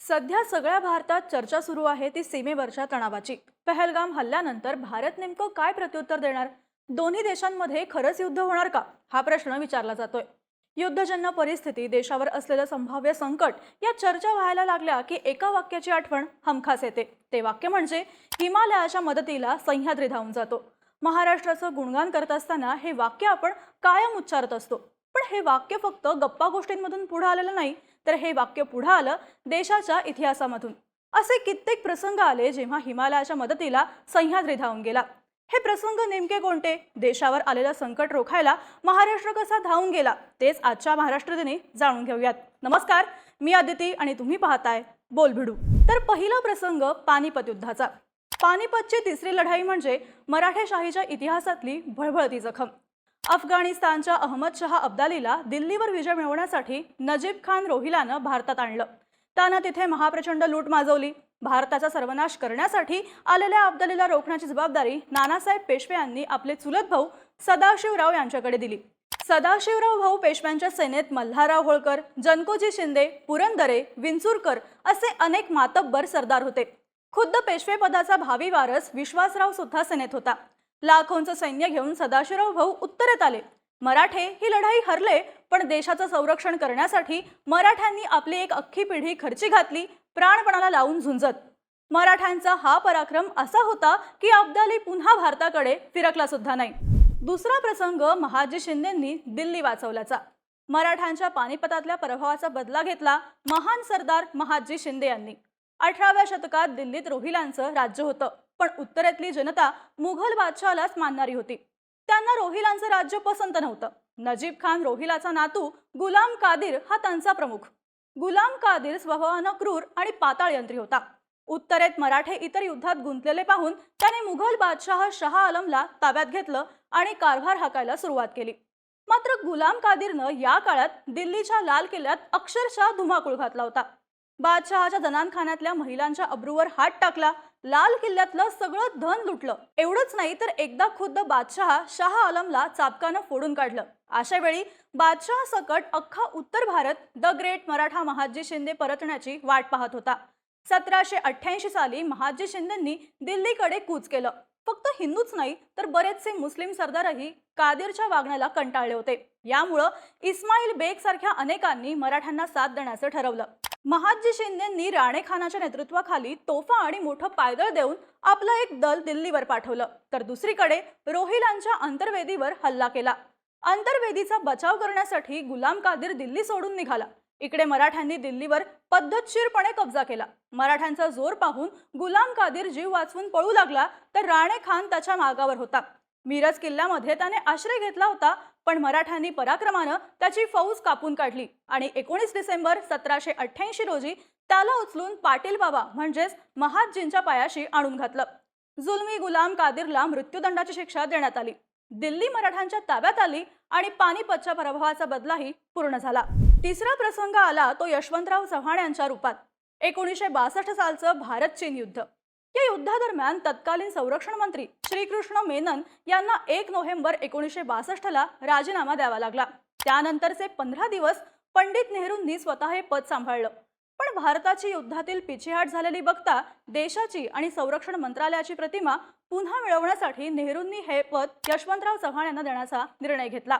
सध्या सगळ्या भारतात चर्चा सुरू आहे ती सीमेवरच्या तणावाची. पहलगाम हल्ल्यानंतर भारत नेमकं काय प्रत्युत्तर देणार? दोन्ही देशांमध्ये खरंच युद्ध होणार का? हा प्रश्न विचारला जातोय. युद्धजन्य परिस्थिती देशावर असलेलं संभाव्य संकट या चर्चा व्हायला लागल्या की एका वाक्याची आठवण हमखास येते. ते वाक्य म्हणजे हिमालयाच्या मदतीला सह्याद्री धावून जातो. महाराष्ट्राचं गुणगान करत असताना हे वाक्य आपण कायम उच्चारत असतो. पण हे वाक्य फक्त गप्पा गोष्टींमधून पुढे आलेलं नाही तर हे वाक्य पुढे आलं देशाच्या इतिहासामधून. असे कित्येक प्रसंग आले जेव्हा हिमालयाच्या मदतीला सह्याद्री धावून गेला. हे प्रसंग नेमके कोणते? देशावर आलेलं संकट रोखायला महाराष्ट्र कसा धावून गेला? तेच आजच्या महाराष्ट्र दिनी जाणून घेऊयात. नमस्कार मी आदिती आणि तुम्ही पाहताय बोल भिडू तर पहिला प्रसंग पानिपत युद्धाचा. पानिपतची तिसरी लढाई म्हणजे मराठेशाहीच्या इतिहासातली भळभळती जखम. अफगाणिस्तानच्या अहमद शहा अब्दालीला दिल्लीवर विजय मिळवण्यासाठी नजीब खान रोहिलानं भारतात आणलं. त्यानं तिथे महाप्रचंड लूट माजवली. भारताचा सर्वनाश करण्यासाठी आलेल्या अब्दालीला रोखण्याची जबाबदारी नानासाहेब पेशवे यांनी आपले चुलत भाऊ सदाशिवराव यांच्याकडे दिली. सदाशिवराव भाऊ पेशव्यांच्या सेनेत मल्हारराव होळकर जनकोजी शिंदे पुरंदरे विंचुरकर असे अनेक मातब्बर सरदार होते. खुद्द पेशवे पदाचा भावी वारस विश्वासराव सुद्धा सेनेत होता. लाखोंचं सैन्य घेऊन सदाशिवराव भाऊ उत्तरेत आले. मराठे ही लढाई हरले पण देशाचं संरक्षण करण्यासाठी मराठ्यांनी आपली एक अख्खी पिढी खर्ची घातली प्राणपणाला लावून झुंजत. मराठ्यांचा हा पराक्रम असा होता की अब्दाली पुन्हा भारताकडे फिरकला सुद्धा नाही. दुसरा प्रसंग महाजी शिंदेंनी दिल्ली वाचवल्याचा. मराठ्यांच्या पानिपतातल्या प्रभावाचा बदला घेतला महान सरदार महाजी शिंदे यांनी. अठराव्या शतकात दिल्लीत रोहिलांचं राज्य होतं. पण उत्तरेतली जनता मुघल बादशहालाच मानणारी होती. त्यांना रोहिलांचं राज्य पसंत नव्हतं. नजीब खान रोहिलाचा नातू गुलाम कादिर हा त्यांचा प्रमुख. गुलाम कादिर स्वभावानं क्रूर आणि पाताळयंत्री होता. उत्तरेत मराठे इतर युद्धात गुंतलेले पाहून त्याने मुघल बादशाह शहा आलमला ताब्यात घेतलं आणि कारभार हाकायला सुरुवात केली. मात्र गुलाम कादिरनं या काळात दिल्लीच्या लाल किल्ल्यात अक्षरशः धुमाकूळ घातला होता. बादशहाच्या जनानखान्यातल्या महिलांच्या अब्रूवर हात टाकला लाल किल्ल्यातलं सगळं धन लुटलं. एवढंच नाही तर एकदा खुद्द बादशहा शाह आलमला चापकानं फोडून काढलं. अशा वेळी बादशहा सकट अख्खा उत्तर भारत द ग्रेट मराठा महाजी शिंदे परतण्याची वाट पाहत होता. सतराशे अठ्ठ्याऐंशी साली महाजी शिंदेंनी दिल्लीकडे कूच केलं. फक्त हिंदूच नाही तर बरेचसे मुस्लिम सरदारही कादिरच्या वागण्याला कंटाळले होते. यामुळं इस्माईल बेग सारख्या अनेकांनी मराठ्यांना साथ देण्याचं ठरवलं. महाजी शिंदेंनी राणे खानाच्या नेतृत्वाखाली तोफा आणि मोठं पायदळ देऊन आपलं एक दल दिल्लीवर पाठवलं. तर दुसरीकडे रोहिलांच्या अंतर्वेदीवर हल्ला केला. अंतर्वेदीचा बचाव करण्यासाठी गुलाम कादिर दिल्ली सोडून निघाला. इकडे मराठ्यांनी दिल्लीवर पद्धतशीरपणे कब्जा केला. मराठ्यांचा जोर पाहून गुलाम कादिर जीव वाचवून पळू लागला तर राणे खान त्याच्या मागावर होता. मिरज किल्ल्यामध्ये त्याने आश्रय घेतला होता पण मराठ्यांनी पराक्रमानं त्याची फौज कापून काढली आणि एकोणीस डिसेंबर सतराशे अठ्ठ्याऐंशी रोजी त्याला उचलून पाटील बाबा म्हणजेच महादजींच्या पायाशी आणून घातलं. जुलमी गुलाम कादिरला मृत्यूदंडाची शिक्षा देण्यात आली. दिल्ली मराठ्यांच्या ताब्यात आली आणि पानिपतच्या प्रभावाचा बदलाही पूर्ण झाला. तिसरा प्रसंग आला तो यशवंतराव चव्हाण यांच्या रूपात. एकोणीसशे बासष्ट सालचं भारत चीन युद्ध. या युद्धादरम्यान तत्कालीन संरक्षण मंत्री श्रीकृष्ण मेनन यांना एक नोव्हेंबर एकोणीसशे बासष्टला राजीनामा द्यावा लागला. त्यानंतरचे पंधरा दिवस पंडित नेहरूंनी स्वतः हे पद सांभाळलं. पण भारताची युद्धातील पिछेहाट झालेली बघता देशाची आणि संरक्षण मंत्रालयाची प्रतिमा पुन्हा मिळवण्यासाठी नेहरूंनी हे पद यशवंतराव चव्हाण यांना देण्याचा निर्णय घेतला.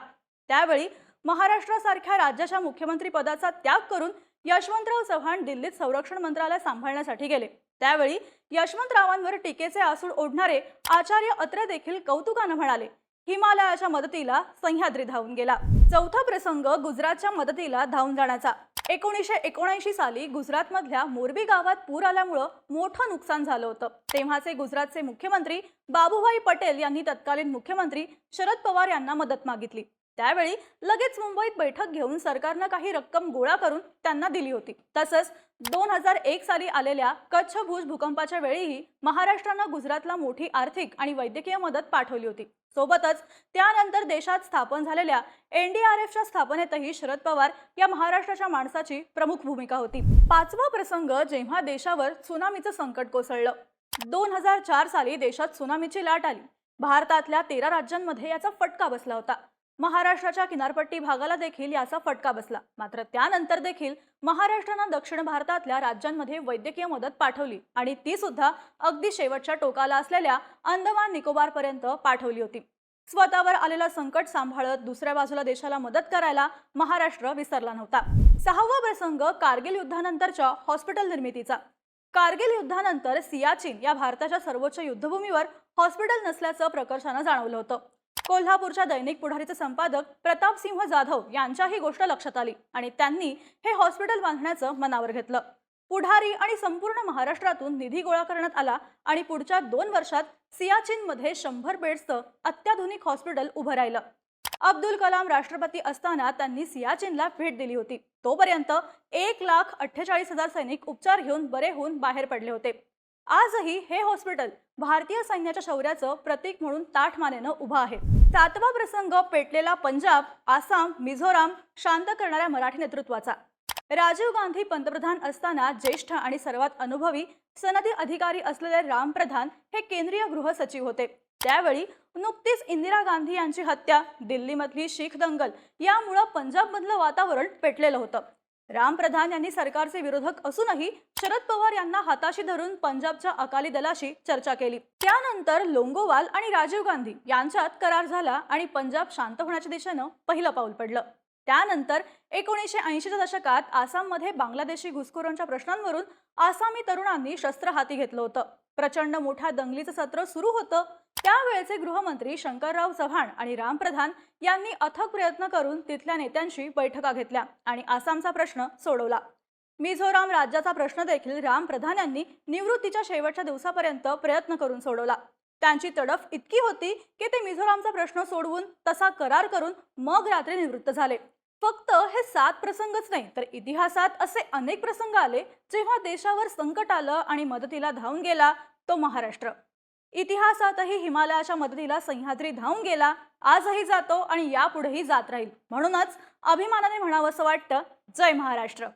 त्यावेळी महाराष्ट्रासारख्या राज्याच्या मुख्यमंत्री पदाचा त्याग करून यशवंतराव चव्हाण दिल्लीत संरक्षण मंत्रालय सांभाळण्यासाठी गेले. त्यावेळी यशवंतरावांवर टीकेचे आसूड ओढणारे आचार्य अत्रे देखील कौतुकानं म्हणाले हिमालयाच्या मदतीला सह्याद्री धावून गेला. चौथा प्रसंग गुजरातच्या मदतीला धावून जाण्याचा. एकोणीसशे एकोणऐंशी साली गुजरातमधल्या मोरबी गावात पूर आल्यामुळं मोठं नुकसान झालं होतं. तेव्हाचे गुजरातचे मुख्यमंत्री बाबूभाई पटेल यांनी तत्कालीन मुख्यमंत्री शरद पवार यांना मदत मागितली. त्यावेळी लगेच मुंबईत बैठक घेऊन सरकारनं काही रक्कम गोळा करून त्यांना दिली होती. तसंच दोन हजार एक साली आलेल्या कच्छ भुज भूकंपाच्या वेळीही महाराष्ट्रानं गुजरातला मोठी आर्थिक आणि वैद्यकीय मदत पाठवली होती. सोबतच त्यानंतर देशात स्थापन झालेल्या एनडीआरएफच्या स्थापनेतही शरद पवार या महाराष्ट्राच्या माणसाची प्रमुख भूमिका होती. पाचवा प्रसंग जेव्हा देशावर सुनामीचं संकट कोसळलं. दोन हजार चार साली देशात सुनामीची लाट आली. भारतातल्या तेरा राज्यांमध्ये याचा फटका बसला होता. महाराष्ट्राच्या किनारपट्टी भागाला देखील याचा फटका बसला. मात्र त्यानंतर देखील महाराष्ट्रानं दक्षिण भारतातल्या राज्यांमध्ये वैद्यकीय मदत पाठवली आणि ती सुद्धा अगदी शेवटच्या टोकाला असलेल्या अंदमान निकोबारपर्यंत पाठवली होती. स्वतःवर आलेला संकट सांभाळत दुसऱ्या बाजूला देशाला मदत करायला महाराष्ट्र विसरला नव्हता. सहावा प्रसंग कारगिल युद्धानंतरच्या हॉस्पिटल निर्मितीचा. कारगिल युद्धानंतर सियाचीन या भारताच्या सर्वोच्च युद्धभूमीवर हॉस्पिटल नसल्याचं प्रकर्षानं जाणवलं होतं. कोल्हापूरच्या दैनिक पुढारीचे संपादक प्रतापसिंह जाधव यांच्याही गोष्ट लक्षात आली आणि त्यांनी हे हॉस्पिटल बांधण्याचं मनावर घेतलं. पुढारी आणि संपूर्ण महाराष्ट्रातून निधी गोळा करण्यात आला आणि पुढच्या दोन वर्षात सियाचीनमध्ये शंभर बेड्सचं अत्याधुनिक हॉस्पिटल उभं राहिलं. अब्दुल कलाम राष्ट्रपती असताना त्यांनी सियाचीनला भेट दिली होती. तोपर्यंत एक लाख अठ्ठेचाळीस हजार सैनिक उपचार घेऊन बरे होऊन बाहेर पडले होते. आजही हे हॉस्पिटल भारतीय सैन्याच्या शौर्याचं प्रतीक म्हणून ताठ मानेनं उभं आहे. सातवा प्रसंग पेटलेला पंजाब आसाम मिझोराम शांत करणाऱ्या मराठी नेतृत्वाचा. राजीव गांधी पंतप्रधान असताना ज्येष्ठ आणि सर्वात अनुभवी सनदी अधिकारी असलेले राम प्रधान हे केंद्रीय गृह सचिव होते. त्यावेळी नुकतीच इंदिरा गांधी यांची हत्या दिल्लीमधली शीख दंगल यामुळं पंजाबमधलं वातावरण पेटलेलं होतं. राम प्रधान यांनी सरकारचे विरोधक असूनही शरद पवार यांना हाताशी धरून पंजाबच्या अकाली दलाशी चर्चा केली. त्यानंतर लोंगोवाल आणि राजीव गांधी यांच्यात करार झाला आणि पंजाब शांत होण्याच्या दिशेनं पहिलं पाऊल पडलं. त्यानंतर एकोणीसशे ऐंशीच्या दशकात आसाममध्ये बांगलादेशी घुसखोरांच्या प्रश्नांवरून आसामी तरुणांनी शस्त्र हाती घेतलं होतं. प्रचंड मोठ्या दंगलीचं सत्र सुरू होतं त्यावेळेचे गृहमंत्री शंकरराव चव्हाण आणि रामप्रधान यांनी अथक प्रयत्न करून तिथल्या नेत्यांशी बैठका घेतल्या आणि आसामचा प्रश्न सोडवला. मिझोराम राज्याचा प्रश्न देखील रामप्रधान यांनी निवृत्तीच्या शेवटच्या दिवसापर्यंत प्रयत्न करून सोडवला. त्यांची तडफ इतकी होती की ते मिझोरामचा प्रश्न सोडवून तसा करार करून मग रात्री निवृत्त झाले. फक्त हे सात प्रसंगच नाही तर इतिहासात असे अनेक प्रसंग आले जेव्हा देशावर संकट आलं आणि मदतीला धावून गेला तो महाराष्ट्र. इतिहासातही हिमालयाच्या मदतीला सह्याद्री धावून गेला. आजही जातो आणि यापुढेही जात राहील. म्हणूनच अभिमानाने म्हणावंसं वाटतं. जय महाराष्ट्र.